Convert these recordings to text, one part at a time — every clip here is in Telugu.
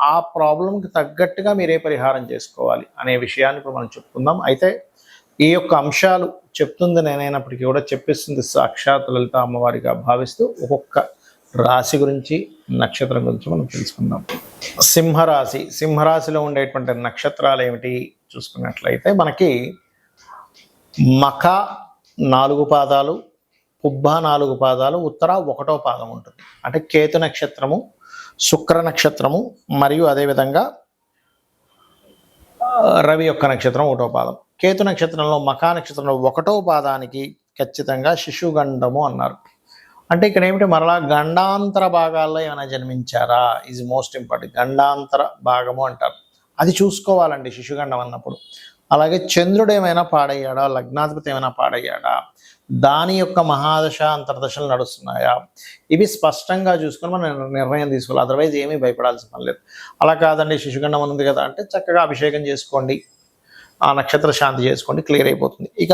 ఆ ప్రాబ్లంకి తగ్గట్టుగా మీరే పరిహారం చేసుకోవాలి అనే విషయాన్ని ఇప్పుడు మనం చెప్పుకుందాం. అయితే ఈ యొక్క అంశాలు చెప్తుంది నేనైనప్పటికీ కూడా చెప్పిస్తుంది సాక్షాత్ లలిత అమ్మవారిగా భావిస్తూ ఒక్కొక్క రాశి గురించి నక్షత్రం గురించి మనం తెలుసుకుందాం. సింహరాశి సింహరాశిలో ఉండేటువంటి నక్షత్రాలు ఏమిటి చూసుకున్నట్లయితే మనకి మఖ నాలుగు పాదాలు పుబ్బ నాలుగు పాదాలు ఉత్తర ఒకటో పాదం ఉంటుంది. అంటే కేతు నక్షత్రము శుక్ర నక్షత్రము మరియు అదేవిధంగా రవి యొక్క నక్షత్రం ఒకటో పాదం. కేతు నక్షత్రంలో మఖా నక్షత్రంలో ఒకటో పాదానికి ఖచ్చితంగా శిశుగండము అన్నారు. అంటే ఇక్కడ ఏమిటి? మరలా గండాంతర భాగాల్లో ఏమైనా జన్మించారా? ఈజ్ మోస్ట్ ఇంపార్టెంట్ గండాంతర భాగము అంటారు. అది చూసుకోవాలండి శిశుగండం అన్నప్పుడు. అలాగే చంద్రుడు ఏమైనా పాడయ్యాడా? లగ్నాధిపతి ఏమైనా పాడయ్యాడా? దాని యొక్క మహాదశ అంతర్దశలు నడుస్తున్నాయా? ఇవి స్పష్టంగా చూసుకొని మనం నిర్ణయం తీసుకోవాలి. అదర్వైజ్ ఏమీ భయపడాల్సిన పని లేదు. అలా కాదండి శిశుగండం ఉంది కదా అంటే చక్కగా అభిషేకం చేసుకోండి. ఆ నక్షత్ర శాంతి చేసుకోండి క్లియర్ అయిపోతుంది. ఇక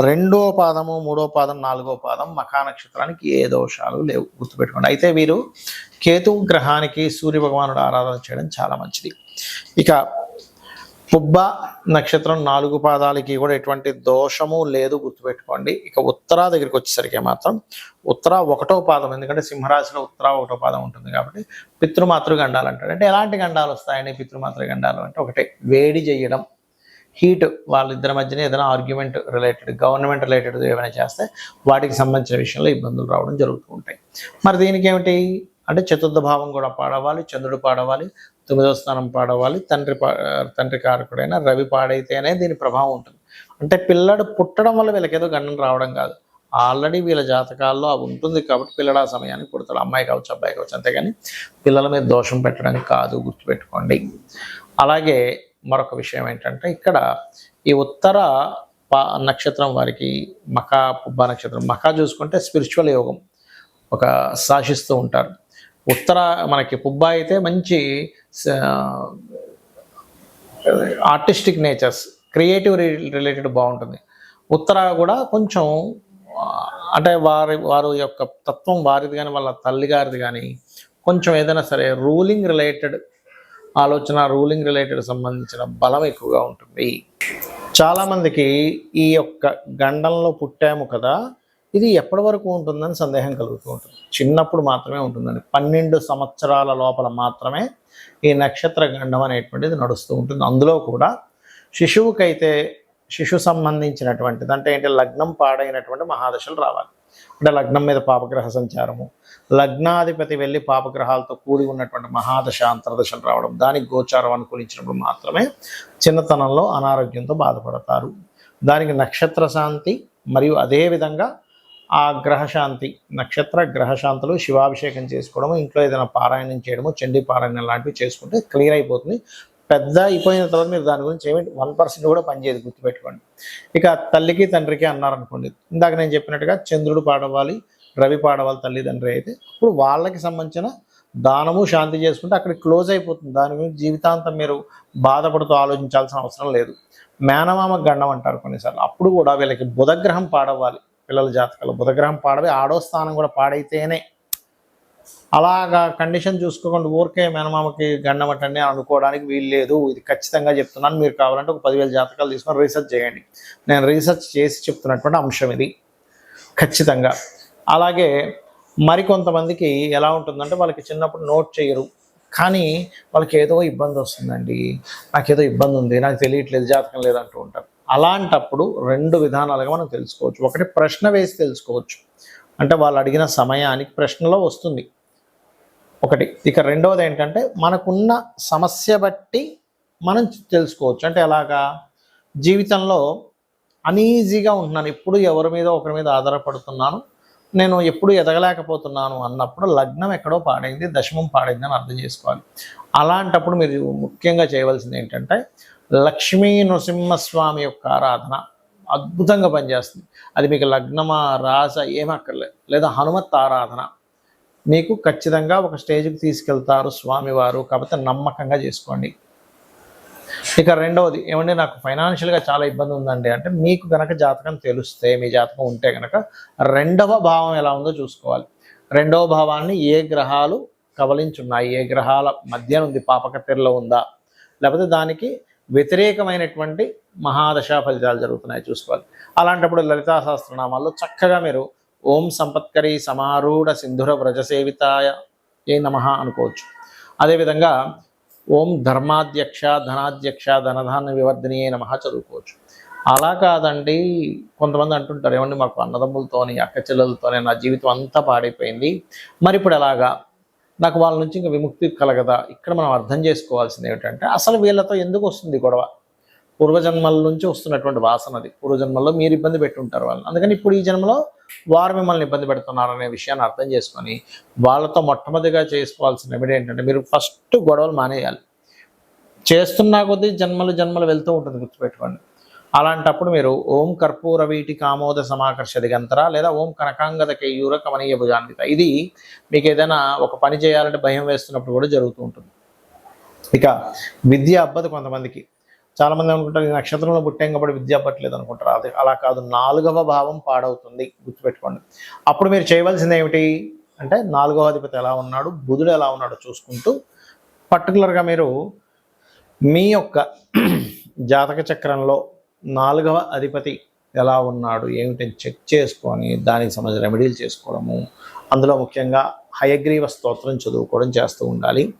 రెండో పాదము మూడో పాదం నాలుగో పాదం మఖా నక్షత్రానికి ఏ దోషాలు లేవు. గుర్తుపెట్టుకోండి. అయితే వీరు కేతు గ్రహానికి సూర్య భగవానుడు ఆరాధన చేయడం చాలా మంచిది. ఇక పుబ్బ నక్షత్రం నాలుగు పాదాలకి కూడా ఎటువంటి దోషము లేదు గుర్తుపెట్టుకోండి. ఇక ఉత్తరా దగ్గరికి వచ్చేసరికి మాత్రం ఉత్తర ఒకటో పాదం ఎందుకంటే సింహరాశిలో ఉత్తర ఒకటో పాదం ఉంటుంది కాబట్టి పితృమాతృ గండాలు అంటాడు అంటే ఎలాంటి గండాలు వస్తాయని పితృమాతృ గండాలు అంటే ఒకటే వేడి చేయడం హీట్ వాళ్ళిద్దరి మధ్యన ఏదైనా ఆర్గ్యుమెంట్ రిలేటెడ్ గవర్నమెంట్ రిలేటెడ్ ఏమైనా చేస్తే వాటికి సంబంధించిన విషయంలో ఇబ్బందులు రావడం జరుగుతూ ఉంటాయి. మరి దీనికి ఏమిటి? అంటే చతుర్థ భావం కూడా పాడవాలి చంద్రుడు పాడవాలి తొమ్మిదవ స్థానం పాడవాలి తండ్రి పా తండ్రి కారకుడైన రవి పాడైతేనే దీని ప్రభావం ఉంటుంది. అంటే పిల్లడు పుట్టడం వల్ల వీళ్ళకి ఏదో గండం రావడం కాదు. ఆల్రెడీ వీళ్ళ జాతకాల్లో అవి ఉంటుంది కాబట్టి పిల్లడు ఆ సమయానికి పుడతాడు. అమ్మాయి కావచ్చు అబ్బాయి కావచ్చు అంతేగాని పిల్లల మీద దోషం పెట్టడం కాదు గుర్తుపెట్టుకోండి. అలాగే మరొక విషయం ఏంటంటే ఇక్కడ ఈ ఉత్తర పా నక్షత్రం వారికి మకా పుబ్బ నక్షత్రం మకా చూసుకుంటే స్పిరిచువల్ యోగం ఒక శాసిస్తూ ఉంటారు. ఉత్తర మనకి పుబ్బా అయితే మంచి ఆర్టిస్టిక్ నేచర్స్ క్రియేటివ్ రిలేటెడ్ బాగుంటుంది. ఉత్తర కూడా కొంచెం అంటే వారి వారి యొక్క తత్వం వారిది కానీ వాళ్ళ తల్లి గారిది కానీ కొంచెం ఏదైనా సరే రూలింగ్ రిలేటెడ్ ఆలోచన రూలింగ్ రిలేటెడ్ సంబంధించిన బలం ఎక్కువగా ఉంటుంది. చాలామందికి ఈ యొక్క గండంలో పుట్టాము కదా ఇది ఎప్పటి వరకు ఉంటుందని సందేహం కలుగుతూ ఉంటుంది. చిన్నప్పుడు మాత్రమే ఉంటుందండి. పన్నెండు సంవత్సరాల లోపల మాత్రమే ఈ నక్షత్ర గండం అనేటువంటిది నడుస్తూ ఉంటుంది. అందులో కూడా శిశువుకైతే శిశు సంబంధించినటువంటిది అంటే ఏంటి? లగ్నం పాడైనటువంటి మహాదశలు రావాలి. అంటే లగ్నం మీద పాపగ్రహ సంచారము లగ్నాధిపతి వెళ్ళి పాపగ్రహాలతో కూడి ఉన్నటువంటి మహాదశ అంతర్దశలు రావడం దానికి గోచారం అనుకూలించినప్పుడు మాత్రమే చిన్నతనంలో అనారోగ్యంతో బాధపడతారు. దానికి నక్షత్ర శాంతి మరియు అదేవిధంగా ఆ గ్రహశాంతి నక్షత్ర గ్రహశాంతులు శివాభిషేకం చేసుకోవడము ఇంట్లో ఏదైనా పారాయణం చేయడము చండీ పారాయణం లాంటివి చేసుకుంటే క్లియర్ అయిపోతుంది. పెద్ద అయిపోయిన తర్వాత మీరు దాని గురించి ఏమి వన్ పర్సెంట్ కూడా పనిచేయదు గుర్తుపెట్టుకోండి. ఇక తల్లికి తండ్రికి అన్నారనుకోండి ఇందాక నేను చెప్పినట్టుగా చంద్రుడు పాడవాలి రవి పాడవాలి తల్లిదండ్రి అయితే ఇప్పుడు వాళ్ళకి సంబంధించిన దానము శాంతి చేసుకుంటే అక్కడ క్లోజ్ అయిపోతుంది. దాని గురించి జీవితాంతం మీరు బాధపడుతూ ఆలోచించాల్సిన అవసరం లేదు. మేనమామ గండం అంటారు కొన్నిసార్లు అప్పుడు కూడా వీళ్ళకి బుధగ్రహం పాడవాలి పిల్లల జాతకాలు. బుధగ్రహం పాడవి ఆడో స్థానం కూడా పాడైతేనే. అలాగా కండిషన్ చూసుకోకుండా. ఊరికే మేనమామకి గండమటండి అనుకోవడానికి వీలు లేదు. ఇది ఖచ్చితంగా చెప్తున్నాను. మీరు కావాలంటే ఒక పదివేల జాతకాలు తీసుకొని రీసెర్చ్ చేయండి. నేను రీసెర్చ్ చేసి చెప్తున్నటువంటి అంశం ఇది. ఖచ్చితంగా. అలాగే మరికొంతమందికి ఎలా ఉంటుందంటే వాళ్ళకి చిన్నప్పుడు నోట్ చేయరు. కానీ వాళ్ళకి ఏదో ఇబ్బంది వస్తుందండి. నాకేదో ఇబ్బంది ఉంది. నాకు తెలియట్లేదు జాతకం లేదంటూ ఉంటారు. అలాంటప్పుడు రెండు విధానాలుగా మనం తెలుసుకోవచ్చు. ఒకటి ప్రశ్న వేసి తెలుసుకోవచ్చు. అంటే వాళ్ళు అడిగిన సమయానికి ప్రశ్నలో వస్తుంది. ఒకటి. ఇక రెండవది ఏంటంటే మనకున్న సమస్య బట్టి మనం తెలుసుకోవచ్చు. అంటే ఎలాగా? జీవితంలో అనీజీగా ఉంటున్నాను. ఎప్పుడు ఎవరి మీద ఒకరి మీద ఆధారపడుతున్నాను. నేను ఎప్పుడు ఎదగలేకపోతున్నాను అన్నప్పుడు లగ్నం ఎక్కడో పాడైంది దశమం పాడైంది అని అర్థం చేసుకోవాలి. అలాంటప్పుడు మీరు ముఖ్యంగా చేయవలసింది ఏంటంటే లక్ష్మీ నృసింహస్వామి యొక్క ఆరాధన అద్భుతంగా పనిచేస్తుంది. అది మీకు లగ్నమా రాస ఏమక్కర్లేదు లేదా హనుమత్ ఆరాధన మీకు ఖచ్చితంగా ఒక స్టేజ్కి తీసుకెళ్తారు స్వామివారు. కాకపోతే నమ్మకంగా చేసుకోండి. ఇక రెండవది ఏమంటే నాకు ఫైనాన్షియల్గా చాలా ఇబ్బంది ఉందండి. అంటే మీకు కనుక జాతకం తెలిస్తే మీ జాతకం ఉంటే కనుక రెండవ భావం ఎలా ఉందో చూసుకోవాలి. రెండవ భావాన్ని ఏ గ్రహాలు కవలించున్నాయి? ఏ గ్రహాల మధ్య ఉంది? పాపకట్టెల్లో ఉందా? లేకపోతే దానికి వ్యతిరేకమైనటువంటి మహాదశా ఫలితాలు జరుగుతున్నాయి చూసుకోవాలి. అలాంటప్పుడు లలితా సహస్రనామాల్లో చక్కగా మీరు ఓం సంపత్కరి సమారూఢ సింధుర వ్రజసేవితాయ ఏ నమ అనుకోవచ్చు. అదేవిధంగా ఓం ధర్మాధ్యక్ష ధనాధ్యక్ష ధనధాన్య వివర్ధిని నమ చదువుకోవచ్చు. అలా కాదండి. కొంతమంది అంటుంటారు ఏమండి మాకు అన్నదమ్ములతోని అక్క చెల్లెలతోనే నా జీవితం అంతా పాడైపోయింది. మరి ఇప్పుడు ఎలాగా నాకు వాళ్ళ నుంచి ఇంకా విముక్తి కలగదా? ఇక్కడ మనం అర్థం చేసుకోవాల్సింది ఏమిటంటే అసలు వీళ్ళతో ఎందుకు వస్తుంది గొడవ? పూర్వజన్మల నుంచి వస్తున్నటువంటి వాసన అది. పూర్వజన్మల్లో మీరు ఇబ్బంది పెట్టుంటారు వాళ్ళని. అందుకని ఇప్పుడు ఈ జన్మలో వారు మిమ్మల్ని ఇబ్బంది పెడుతున్నారు అనే విషయాన్ని అర్థం చేసుకొని వాళ్ళతో మొట్టమొదటిగా చేసుకోవాల్సిన రెమెడీ ఏంటంటే మీరు ఫస్ట్ గొడవలు మానేయాలి. చేస్తున్నా కొద్దీ జన్మలు జన్మలు వెళ్తూ ఉంటుంది గుర్తుపెట్టుకోండి. అలాంటప్పుడు మీరు ఓం కర్పూర వీటి కామోద సమాకర్ష దిగంతర లేదా ఓం కనకాంగద కేయూర కమనీయ భుజాన్విత. ఇది మీకు ఏదైనా ఒక పని చేయాలంటే భయం వేస్తున్నప్పుడు కూడా జరుగుతూ ఉంటుంది. ఇక విద్య అబ్బదు కొంతమందికి. చాలామంది అనుకుంటారు ఈ నక్షత్రంలో పుట్టాం కాబట్టి విద్య అబ్బట్లేదు అనుకుంటారు. అది అలా కాదు నాలుగవ భావం పాడవుతుంది. గుర్తుపెట్టుకోండి. అప్పుడు మీరు చేయవలసింది ఏమిటి? అంటే నాలుగవ అధిపతి ఎలా ఉన్నాడు బుధుడు ఎలా ఉన్నాడో చూసుకుంటూ పర్టికులర్గా మీరు మీ యొక్క జాతక చక్రంలో నాలుగవ అధిపతి ఎలా ఉన్నాడు ఏమిటని చెక్ చేసుకొని దానికి సంబంధించిన రెమెడీలు చేసుకోవడము అందులో ముఖ్యంగా హయగ్రీవ స్తోత్రం చదువుకోవడం చేస్తూ ఉండాలి.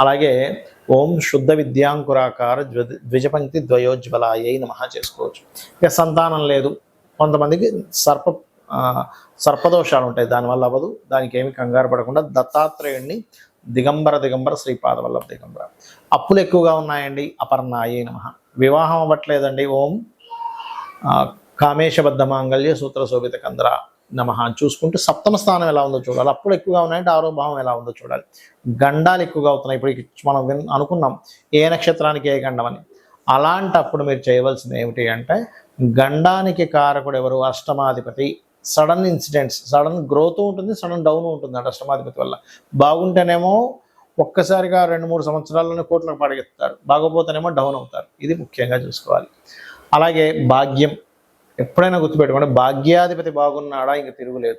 అలాగే ఓం శుద్ధ విద్యాంకురాకార ద్వ ద్విజపంక్తి ద్వయోజ్వలాయ నమ చేసుకోవచ్చు. ఇక సంతానం లేదు. కొంతమందికి సర్ప సర్పదోషాలు ఉంటాయి. దానివల్ల అవ్వదు. దానికి ఏమి కంగారు పడకుండా దత్తాత్రేయుడిని దిగంబర దిగంబర శ్రీపాదవల్లభ దిగంబర. అప్పులు ఎక్కువగా ఉన్నాయండి. అపర్ణాయే నమ. వివాహం అవ్వట్లేదండి. ఓం. కామేశబద్ధ మాంగళ్య సూత్ర శోభిత కంద్ర నమ చూసుకుంటూ సప్తమ స్థానం ఎలా ఉందో చూడాలి. అప్పుడు ఎక్కువగా ఉన్నాయంటే ఆరో భావం ఎలా ఉందో చూడాలి. గండాలు ఎక్కువగా అవుతున్నాయి. ఇప్పుడు మనం అనుకున్నాం. ఏ నక్షత్రానికి ఏ గండం అని. అలాంటప్పుడు మీరు చేయవలసింది ఏమిటి అంటే గండానికి కారకుడు ఎవరు? అష్టమాధిపతి. సడన్ ఇన్సిడెంట్స్ సడన్ గ్రోత్ ఉంటుంది సడన్ డౌన్ ఉంటుంది అంటే అష్టమాధిపతి వల్ల. బాగుంటేనేమో ఒక్కసారిగా రెండు మూడు సంవత్సరాల్లోనే కోట్లకు పడగెత్తారు బాగోపోతేనేమో డౌన్ అవుతారు. ఇది ముఖ్యంగా చూసుకోవాలి. అలాగే భాగ్యం. ఎప్పుడైనా గుర్తుపెట్టుకోండి భాగ్యాధిపతి బాగున్నాడా ఇంక తిరుగులేదు.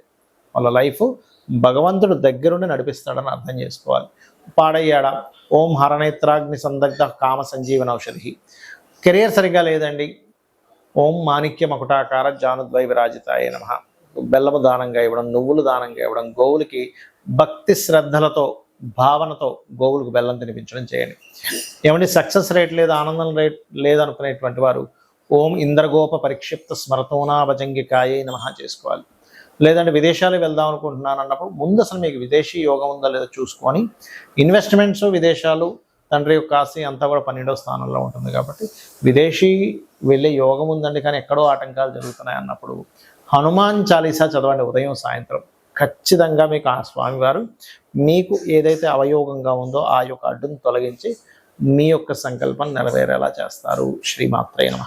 వాళ్ళ లైఫ్ భగవంతుడు దగ్గరుండి నడిపిస్తాడని అర్థం చేసుకోవాలి. పాడయ్యాడా? ఓం హరనేత్రాగ్ని సందగ్ధ కామ సంజీవన ఔషధి. కెరియర్ సరిగ్గా లేదండి. ఓం మాణిక్య మకుటాకార జానుద్వై విరాజితాయ నమ. బెల్లము దానంగా ఇవ్వడం నువ్వులు దానంగా ఇవ్వడం గోవులకి భక్తి శ్రద్ధలతో భావనతో గోవులకు బెల్లం తినిపించడం చేయండి. ఏమండి సక్సెస్ రేట్ లేదు ఆనందం రేట్ లేదనుకునేటువంటి వారు ఓం ఇంద్రగోప పరిక్షిప్త స్మరతోనాభజంగికాయే నమ చేసుకోవాలి. లేదంటే విదేశాలు వెళ్దాం అనుకుంటున్నాను అన్నప్పుడు ముందు అసలు మీకు విదేశీ యోగం ఉందా లేదో చూసుకొని ఇన్వెస్ట్మెంట్స్ విదేశాలు తండ్రి యొక్క ఆస్తి అంతా కూడా పన్నెండో స్థానంలో ఉంటుంది కాబట్టి విదేశీ వెళ్ళే యోగం ఉందండి కానీ ఎక్కడో ఆటంకాలు జరుగుతున్నాయి అన్నప్పుడు హనుమాన్ చాలీసా చదవండి ఉదయం సాయంత్రం. ఖచ్చితంగా మీకు ఆ స్వామివారు మీకు ఏదైతే అవయోగంగా ఉందో ఆ యొక్క అడ్డును తొలగించి మీ యొక్క సంకల్పం నెరవేరేలా చేస్తారు. శ్రీమాత్రే నమ.